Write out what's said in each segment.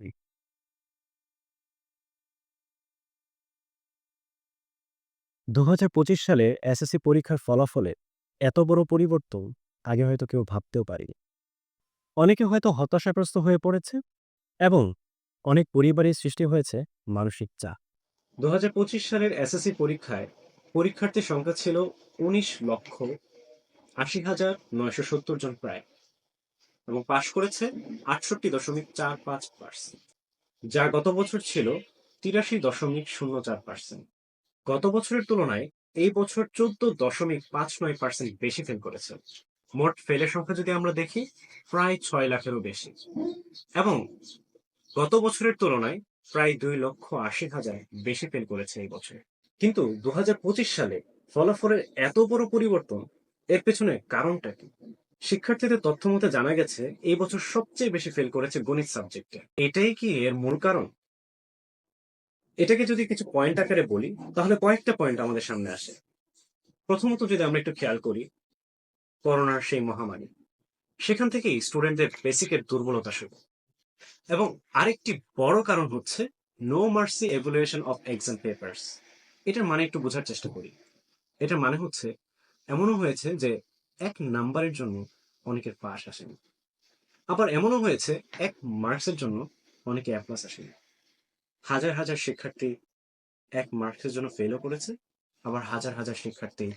জি। দু সালে এসএসসি পরীক্ষার ফলাফলে এত বড় পরিবর্তন আগে হয়তো কেউ ভাবতেও পারেনি। অনেকে হয়তো হতাশাগ্রস্ত হয়ে পড়েছে এবং অনেক পরিবারের সৃষ্টি হয়েছে মানসিক চাপ। দু সালের এসএসসি পরীক্ষায় পরীক্ষার্থীর সংখ্যা ছিল উনিশ লক্ষ আশি হাজার নয়শো সত্তর জন প্রায় এবং পাশ করেছে আটষট্টি দশমিক চার পাঁচ পার্সেন্ট যা গত বছর ছিল তিরাশি দশমিক শূন্য চার পার্সেন্ট গত বছরের তুলনায় এই বছর চোদ্দ দশমিক পাঁচ নয় পার্সেন্ট বেশি ফেল করেছে। মোট ফেলের সংখ্যা যদি আমরা দেখি, প্রায় ছয় লাখেরও বেশি। এবং গত বছরের তুলনায় প্রায় দুই লক্ষ আশি হাজার বেশি ফেল করেছে এই বছর। কিন্তু দু হাজার পঁচিশ সালে ফলাফলের এত বড় পরিবর্তন, এর পেছনে কারণটা কি? শিক্ষার্থীদের তথ্য মতে জানা গেছে, এই বছর সবচেয়ে বেশি ফেল করেছে গণিত সাবজেক্টে এটাই কি এর মূল কারণ? এটাকে যদি কিছু পয়েন্ট আকারে বলি, তাহলে কয়েকটা পয়েন্ট আমাদের সামনে আসে। প্রথমত যদি আমরা একটু খেয়াল করি, করোনার সেই মহামারী। সেখান থেকেই স্টুডেন্টদের বেসিকের দুর্বলতা শুরু। এবং আরেকটি বড় কারণ হচ্ছে no mercy evaluation of exam papers এটার মানে একটু বোঝার চেষ্টা করি। এটার মানে হচ্ছে, এমনও হয়েছে যে এক নাম্বারের জন্য অনেকের পাস আসেনি। আবার এমনও হয়েছে, এক মার্কসের জন্য অনেকে অ্যাপ্লাস আসেনি। হাজার হাজার শিক্ষার্থী এক মার্কসের জন্য ফেলও করেছে, আবার হাজার হাজার শিক্ষার্থী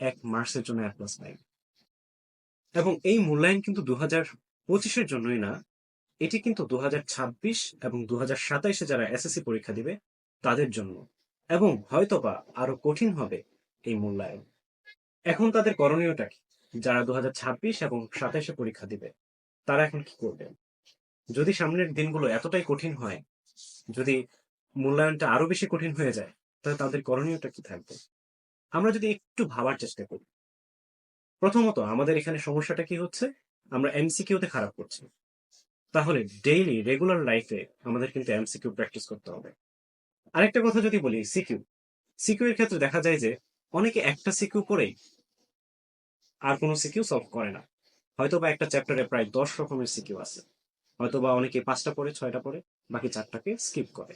এক মার্কসের জন্য অ্যাপ্লাস পায় এবং এই মূল্যায়ন কিন্তু দু হাজার পঁচিশের জন্যই না, এটি কিন্তু দু হাজার ছাব্বিশ এবং দু হাজার সাতাইশে যারা এসএসসি পরীক্ষা দিবে, তাদের জন্য। এবং হয়তোবা আরও কঠিন হবে এই মূল্যায়ন। এখন তাদের করণীয়টা কি? যারা দু ছাব্বিশ এবং সাতাইশে পরীক্ষা দিবে, তারা এখন কি করবে? যদি সামনের দিনগুলো এতটাই কঠিন হয়, যদি মূল্যায়নটা আরও বেশি কঠিন হয়ে যায়, তাহলে তাদের করণীয়টা কি থাকবে? আমরা যদি একটু ভাবার চেষ্টা করি। প্রথমত, আমাদের এখানে সমস্যাটা কি হচ্ছে? আমরা এমসিকিউতে খারাপ করছি। তাহলে ডেইলি রেগুলার লাইফে আমাদের কিন্তু এমসিকিউ প্র্যাকটিস করতে হবে। আরেকটা কথা যদি বলি, সিকিউ। সিকিউ এর ক্ষেত্রে দেখা যায় যে, অনেকে একটা সিকিউ করেই আর কোনো সিকিউ সলভ করে না। হয়তো বা একটা চ্যাপ্টারে প্রায় দশ রকমের সিকিউ আছে। হয়তো বা অনেকে পাঁচটা পড়ে, ছয়টা পড়ে, বাকি চারটাকে স্কিপ করে।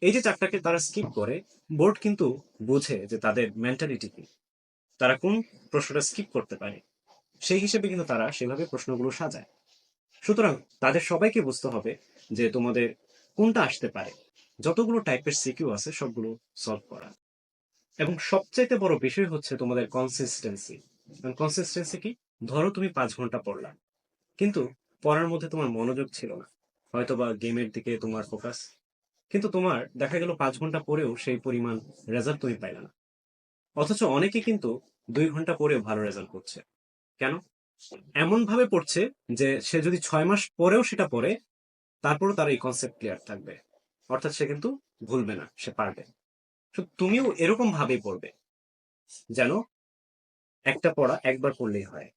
এই যে চারটাকে তারা স্কিপ করে, বোর্ড কিন্তু বোঝে যে তাদের মেন্টালিটি কি। তারা কোন প্রশ্নটা স্কিপ করতে পারে। সেই হিসেবে কিন্তু তারা সেভাবে প্রশ্নগুলো সাজায়। সুতরাং তাদের সবাইকে বুঝতে হবে যে তোমাদের কোনটা আসতে পারে। যতগুলো টাইপের সিকিউ আছে, সবগুলো সলভ করা। এবং সবচাইতে বড় বিষয় হচ্ছে তোমাদের কনসিস্টেন্সি কনসিস্টেন্সি কি? ধরো তুমি পাঁচ ঘণ্টা পড়লা। কিন্তু পড়ার মধ্যে তোমার মনোযোগ ছিল না। হয়তো বা গেমের দিকে তোমার ফোকাস কিন্তু তোমার দেখা গেল পাঁচ ঘণ্টা পরেও সেই পরিমাণ রেজাল্ট তুমি পাইলে না। অথচ অনেকে কিন্তু দুই ঘণ্টা পরেও ভালো রেজাল্ট করছে। কেন? এমন ভাবে পড়ছে যে সে যদি ছয় মাস পরেও সেটা পড়ে, তারপরও তার এই কনসেপ্ট ক্লিয়ার থাকবে। অর্থাৎ সে কিন্তু ভুলবে না, সে পারবে। তুমিও এরকম ভাবেই পড়বে। যেন একটা পড়া একবার পড়লেই হয়।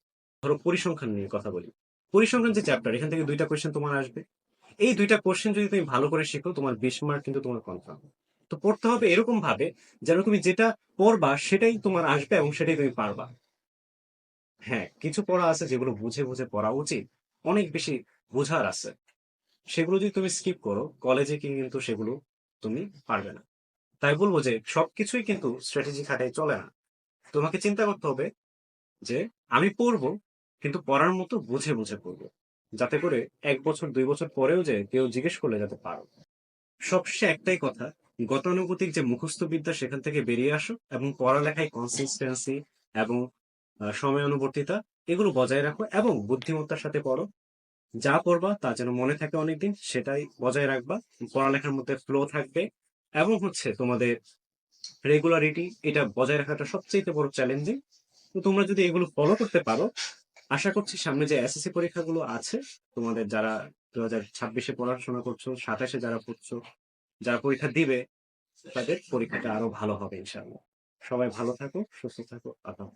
ধরো পরিসংখ্যান নিয়ে কথা বলি। পরিসংখ্যান যে চ্যাপ্টার এখান থেকে দুইটা কোয়েশ্চেন তোমার আসবে। এই দুইটা কোয়েশ্চেন যদি তুমি ভালো করে শেখো, তোমার বিশ মার্ক কিন্তু তোমার কনফার্ম তো পড়তে হবে এরকম ভাবে যেন তুমি যেটা পড়বা, সেটাই তোমার আসবে এবং সেটাই তুমি পারবা। হ্যাঁ কিছু পড়া আছে যেগুলো বুঝে বুঝে পড়া উচিত। অনেক বেশি বোঝার আছে। সেগুলো যদি তুমি স্কিপ করো কলেজে কিন্তু সেগুলো তুমি পারবে না। তাই বলব যে সবকিছুই কিন্তু স্ট্র্যাটেজি খাটাই চলে না। তোমাকে চিন্তা করতে হবে যে আমি পড়ব, কিন্তু পড়ার মতো বুঝে বুঝে পড়ব। যাতে করে এক বছর, দুই বছর পরেও যে কেউ জিজ্ঞেস করলে যাতে পারো। সবশেষে একটাই কথা, গতানুগতিক যে মুখস্থ বিদ্যা সেখান থেকে বেরিয়ে আসো এবং পড়ালেখায় কনসিস্টেন্সি এবং সময় অনুবর্তিতা এগুলো বজায় রাখো এবং বুদ্ধিমত্তার সাথে পড়ো। যা পড়বা তা যেন মনে থাকে অনেকদিন, সেটাই বজায় রাখবা। পড়ালেখার মধ্যে ফ্লো থাকবে এবং হচ্ছে তোমাদের রেগুলারিটি এটা বজায় রাখাটা সবচেয়ে বড় চ্যালেঞ্জিং তো তোমরা যদি এগুলো ফলো করতে পারো, আশা করছি সামনে যে এসএসসি পরীক্ষাগুলো আছে, তোমাদের যারা দু হাজার ছাব্বিশে পড়াশোনা করছ, সাতাশে যারা পড়ছো, যারা পরীক্ষা দিবে, তাদের পরীক্ষাটা আরও ভালো হবে ইনশাল্লাহ সবাই ভালো থাকো, সুস্থ থাকো, আল্লাহ